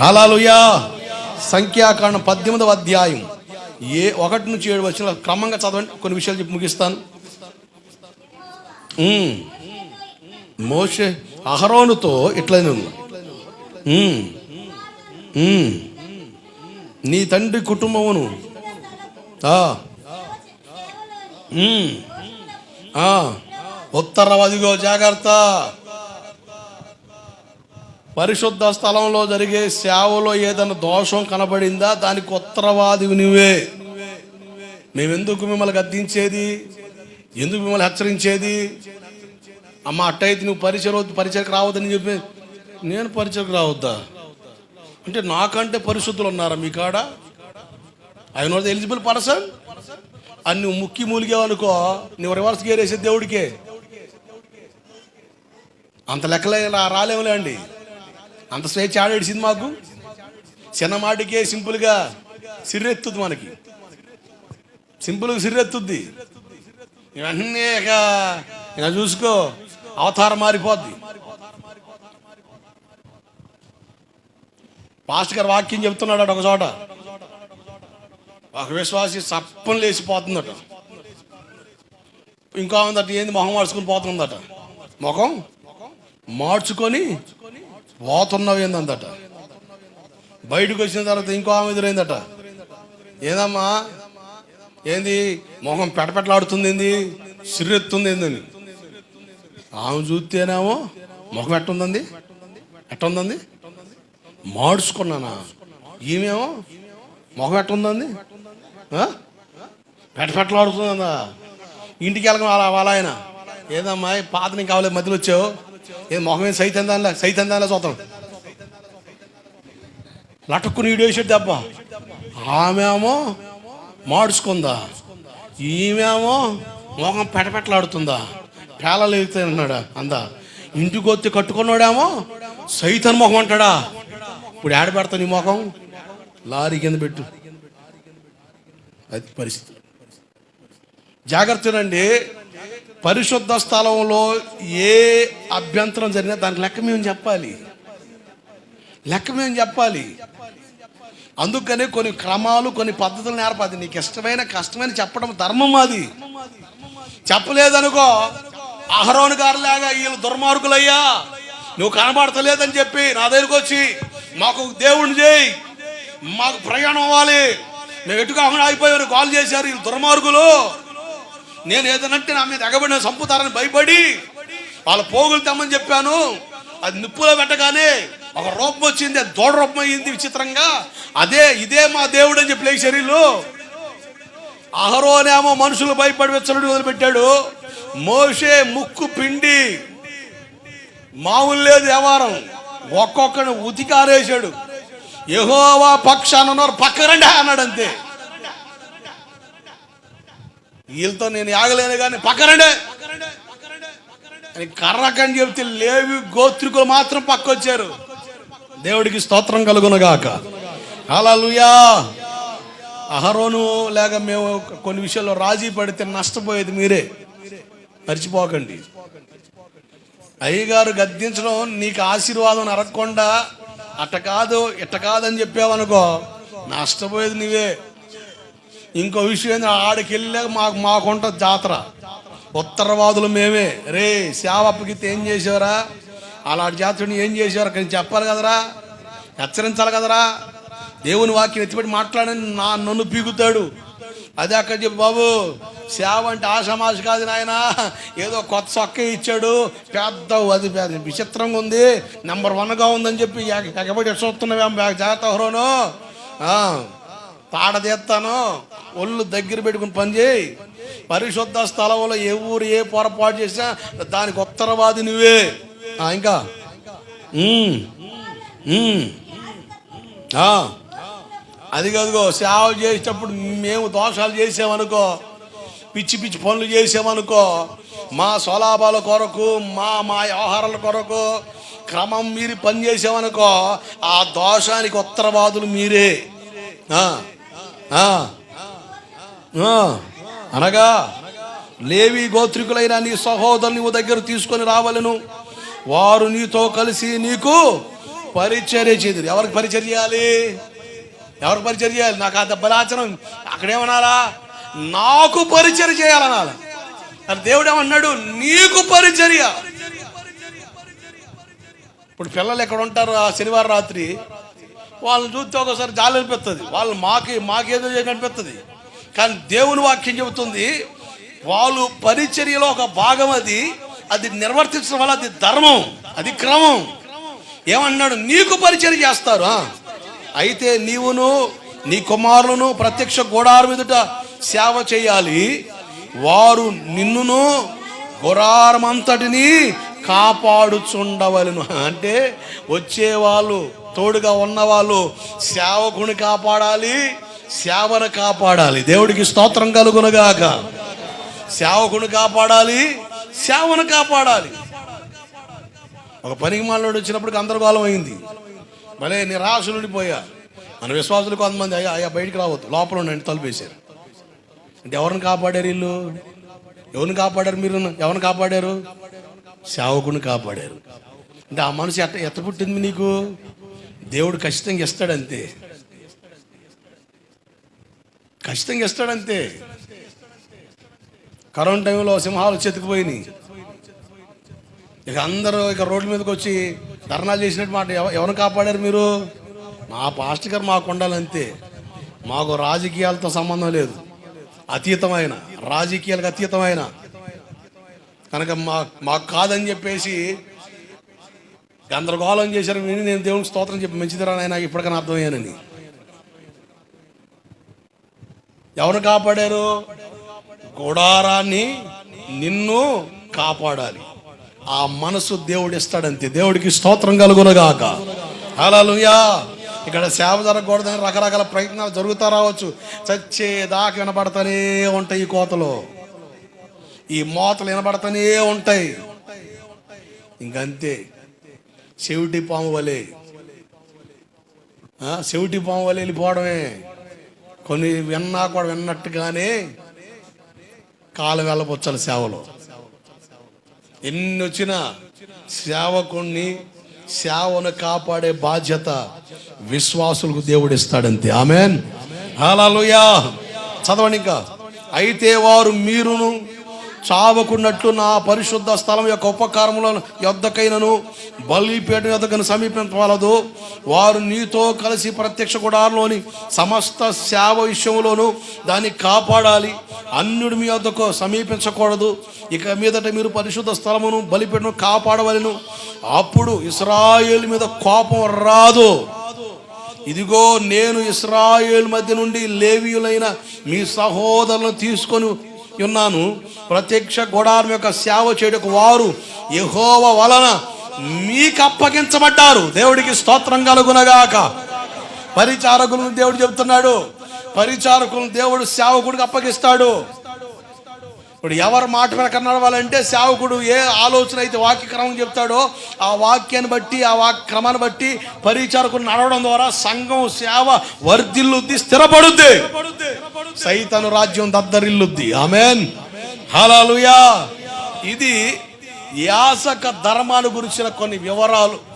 అలాలుయా సంఖ్యాకాండం పద్దెనిమిదవ అధ్యాయం. ఏ ఒకటి నుంచి ఏడు వచ్చిన క్రమంగా చదవండి. కొన్ని విషయాలు చెప్పి ముగిస్తాను. మోషే అహరోనుతో ఇట్లా నీ తండ్రి కుటుంబమును. ఉత్తరవదిగో జాగ్రత్త. పరిశుద్ధ స్థలంలో జరిగే సేవలో ఏదైనా దోషం కనబడిందా? దానికి ఉత్తరవాదివి నువ్వే. మేమెందుకు మిమ్మల్ని గద్దించేది? ఎందుకు మిమ్మల్ని హెచ్చరించేది? అమ్మ అట్టయితే నువ్వు పరిచయ పరిచయకు రావద్దని చెప్పి నేను పరిచయకు రావద్దా? అంటే నాకంటే పరిశుద్ధులు ఉన్నారా మీ కాడ? ఆయన వాజ్ ఎలిజిబుల్ పర్సన్? అని నువ్వు ముక్కి మూలిగావనుకో నువ్వు రివర్స్ గేర్ వేసే దేవుడికే. అంత లెక్కలే రాలేములే అండి. అంత స్వేచ్ఛ ఆడేసింది మాకు. చిన్నమాటికే సింపుల్గా సిర్రెత్తుద్ది మనకి. సింపుల్గా సిర్రెత్తుద్ది. ఇవన్నీ ఇక ఇలా చూసుకో అవతారం మారిపోద్ది. పాస్ట్ గారు వాక్యం చెప్తున్నాడు ఒక చోట. ఒక విశ్వాసి సప్పని లేచిపోతుందట. ఇంకా ఉందట ఏంది మొహం మార్చుకుని పోతుందట? ముఖం మార్చుకొని పోతున్నావు ఏందందట? బయటకు వచ్చిన తర్వాత ఇంకో ఆమె ఎదురైందట. ఏదమ్మా? ఏంది? మొహం పెటపెట్లాడుతుంది ఏంది? సిర్రెత్తుంది ఏందని ఆమె చూస్తేనేమో ముఖం ఎట్టుందండి? ఎట్టుందండి? మార్చుకున్నానా ఈమెమో ముఖం ఎట్టుందండి? పెటపెట్లాడుతుందా ఇంటికి వెళ్ళడం అలా వాళ్ళ ఆయన. ఏదమ్మా? ఈ పాత నీకు కావాలి మధ్యలో వచ్చావు. ఏ మొహమే ఏం సైతం దానిలా సైతం దానిలా చూద్దాం. లటుక్కుని ఈడేసాడు దెబ్బ ఆమెమో మాడుచుకుందా? ఈమెమో మొహం పెటపెట్లాడుతుందా? పేలలు అన్నాడా అందా. ఇంటికి వచ్చి కట్టుకున్నాడేమో సైతన్ మొహం అంటాడా? ఇప్పుడు ఏడ పెడతా నీ మొఖం లారీ కింద పెట్టు. అది పరిస్థితి. జాగ్రత్తనండి పరిశుద్ధ స్థలంలో ఏ అభ్యంతరం జరిగినా దానికి లెక్క మేము చెప్పాలి. లెక్క మేము చెప్పాలి. అందుకనే కొన్ని క్రమాలు కొన్ని పద్ధతులు నేర్పాది నీకు ఇష్టమైన కష్టమైన చెప్పడం ధర్మం అది. చెప్పలేదనుకో అహరోను గారు లాగా వీళ్ళు దుర్మార్గులయ్యా. నువ్వు కనబడతలేదని చెప్పి నా దగ్గరికి వచ్చి మాకు దేవుడిని చేయి. మాకు ప్రయాణం అవ్వాలి. మేము ఎటు కాకుండా ఆగిపోయారు కాల్ చేశారు వీళ్ళు దుర్మార్గులు. నేను ఏదనంటే నా మీద ఎగబడిన చంపుతారని భయపడి వాళ్ళ పోగులు తెమ్మని చెప్పాను. అది నిప్పులో పెట్టగానే ఒక రూపం వచ్చింది అది దోడ రూపం అయ్యింది విచిత్రంగా. అదే ఇదే మా దేవుడు అని చెప్పి లేచారు అహరోనేమో మనుషులు భయపడి వెచ్చలుడు వదిలిపెట్టాడు. మోషే ముక్కు పిండి మామూలు లేదు వ్యవహారం. ఒక్కొక్కడిని ఉతికారేశాడు. ఎహోవా పక్షాన ఉన్నారు పక్కరండి అన్నాడు అంతే. వీళ్ళతో నేను ఆగలేను కానీ పక్కరండే. అని కర్రకని చెప్తే లేవి గోత్రికులు మాత్రం పక్కొచ్చారు. దేవుడికి స్తోత్రం కలుగునగాక. హల్లెలూయా. అహరోను లేక మేము కొన్ని విషయాల్లో రాజీ పడితే నష్టపోయేది మీరే. మర్చిపోకండి. అయ్యగారు గద్దించడం నీకు ఆశీర్వాదం అరగకుండా అట్ట కాదు ఇట్ట కాదని చెప్పావనుకో నష్టపోయేది నీవే. ఇంకో విషయం ఏంది? ఆడికి వెళ్ళాక మాకు మాకుంట జాతర. ఉత్తరవాదులు మేమే. రే సేవప్పగితే ఏం చేసేవరా? అలాంటి జాతరని ఏం చేసేవారు? కానీ చెప్పాలి కదరా? హెచ్చరించాలి కదరా? దేవుని వాక్యం ఎత్తిపెట్టి మాట్లాడని నా నన్ను పీకుతాడు. అదే అక్కడ చెప్పు బాబు సేవ అంటే ఆషామాష కాదు నాయన. ఏదో కొత్త సొక్క ఇచ్చాడు. పెద్ద అది పెద్ద విచిత్రంగా ఉంది. నెంబర్ వన్గా ఉందని చెప్పి ఎగబడి చూస్తున్నావేం? జాగ్రత్త హరోను. ఆ. ఒళ్ళు దగ్గర పెట్టుకుని పని చేయి. పరిశుద్ధ స్థలంలో ఏ ఊరు ఏ పొరపాటు చేసినా దానికి ఉత్తరవాది నువ్వే. ఇంకా? అది కదుగో సేవ చేసేటప్పుడు మేము దోషాలు చేసామనుకో పిచ్చి పిచ్చి పనులు చేసామనుకో మా స్వలాభాల కొరకు మా మా వ్యవహారాల కొరకు క్రమం మీరు పని చేసామనుకో ఆ దోషానికి ఉత్తరవాదులు మీరే. అనగా లేవి గోత్రికులైన నీ సహోదరుని నువ్వు దగ్గర తీసుకొని రావలను. వారు నీతో కలిసి నీకు పరిచర్య చేదురు. ఎవరికి పరిచర్య చేయాలి? ఎవరికి పరిచర్య చేయాలి? నాకు ఆ దెబ్బలాచనం అక్కడేమనాలా నాకు పరిచర్య చేయాలనాలి అది దేవుడు ఏమన్నాడు నీకు పరిచర్య. ఇప్పుడు పిల్లలు ఎక్కడ ఉంటారు ఆ శనివారం రాత్రి? వాళ్ళని చూస్తే ఒకసారి జాలి అనిపిస్తుంది. వాళ్ళు మాకు మాకేదో చేసి అనిపిస్తుంది. కానీ దేవుని వాక్యం చెబుతుంది వాళ్ళు పరిచర్యలో ఒక భాగం అది అది నిర్వర్తించడం వల్ల అది ధర్మం అది క్రమం. ఏమన్నాడు? నీకు పరిచయం చేస్తారు అయితే నీవును నీ కుమారులను ప్రత్యక్ష గోడారు మీదుట సేవ చేయాలి. వారు నిన్నును గురారమంతటిని కాపాడుచుండవలను. అంటే వచ్చేవాళ్ళు తోడుగా ఉన్నవాళ్ళు సేవకుని కాపాడాలి సేవను కాపాడాలి. దేవుడికి స్తోత్రం కలుగునగాక. సేవకుని కాపాడాలి సేవను కాపాడాలి. ఒక పనికి మాలోడు వచ్చినప్పుడు గందరగోళం అయింది. భలే నిరాశలుడిపోయా మన విశ్వాసులు కొంతమంది అయ్యా అయ్యా బయటికి రావద్దు. లోపల ఉండండి తలుపేశారు. అంటే ఎవరిని కాపాడారు వీళ్ళు? ఎవరిని కాపాడారు మీరు? ఎవరిని కాపాడారు? సేవకుని కాపాడారు. అంటే ఆ మనసు ఎట్ట ఎత్త పుట్టింది నీకు దేవుడు ఖచ్చితంగా ఇస్తాడంతే ఖచ్చితంగా ఇస్తాడంతే కరోనా టైంలో సింహాలు చెతుకుపోయినాయి. ఇక అందరూ ఇక రోడ్ల మీదకి వచ్చి ధర్నాలు చేసినట్టు మాట ఎవరు కాపాడారు మీరు? మా పాస్టర్ గారు మాకు ఉండాలంతే. మాకు రాజకీయాలతో సంబంధం లేదు. అతీతమైన రాజకీయాలకు అతీతమైన. కనుక మా మాకు కాదని చెప్పేసి గందరగోళం చేశారు విని నేను దేవునికి స్తోత్రం చెప్పి మంచిదిరా నాకు ఇప్పటికైనా అర్థమయ్యానని. ఎవరు కాపాడారు? గుడారాన్ని నిన్ను కాపాడాలి. ఆ మనసు దేవుడు ఇస్తాడంతే. దేవుడికి స్తోత్రం కలుగునగాక. హల్లెలూయా. ఇక్కడ సేవ జరగకూడదని రకరకాల ప్రయత్నాలు జరుగుతా రావచ్చు. చచ్చేదాకా వినపడతానే ఉంటాయి ఈ కోతలు. ఈ మోతలు వినపడతానే ఉంటాయి. ఇంకంతే. చెవిటి పాము వలె. ఆ, చెవిటి పాము వలె వెళ్ళిపోవడమే. కొన్ని విన్నా కూడా విన్నట్టుగానే కాలం వెళ్ళబొచ్చాలి సేవలో. ఎన్ని వచ్చినా సేవకుణ్ణి సేవను కాపాడే బాధ్యత విశ్వాసులకు దేవుడు ఇస్తాడంతే ఆమెన్. హల్లెలూయా. చదవండి ఇంకా. అయితే వారు మీరును చావకున్నట్టు నా పరిశుద్ధ స్థలం యొక్క ఉపకారముల యొద్దకైనను బలిపేట యొద్దకను సమీపించవలదు వారు నీతో కలిసి ప్రత్యక్ష గుడారంలోని సమస్త సేవ విషయంలోనూ దాన్ని కాపాడాలి. అన్యుడు మీ వద్దకు సమీపించకూడదు. ఇక మీదట మీరు పరిశుద్ధ స్థలమును బలిపేటను కాపాడవలను. అప్పుడు ఇస్రాయేల్ మీద కోపం రాదు. ఇదిగో నేను ఇస్రాయేల్ మధ్య నుండి లేవీయులైన మీ సహోదరులను తీసుకొని ఉన్నాను ప్రత్యక్ష గోడారం యొక్క సేవ చేయడానికి వారు యహోవ వలన మీకు అప్పగించబడ్డారు. దేవుడికి స్తోత్రం కలుగునగాక. పరిచారకులను దేవుడు చెబుతున్నాడు. పరిచారకులను దేవుడు సేవకుడికి అప్పగిస్తాడు. ఇప్పుడు ఎవరు మాట ప్రకారం నడవాలంటే సేవకుడు ఏ ఆలోచన అయితే వాక్య క్రమం చెప్తాడో ఆ వాక్యాన్ని బట్టి ఆ వాక్య క్రమాన్ని బట్టి పరిచారకు నడవడం ద్వారా సంఘం సేవ వర్ధిల్లుద్ది స్థిరపడుద్ది. సైతను రాజ్యం దద్దరిల్లుద్ది. ఆమెన్. హలాలుయా ఇది యాసక ధర్మాన్ని గురించిన కొన్ని వివరాలు.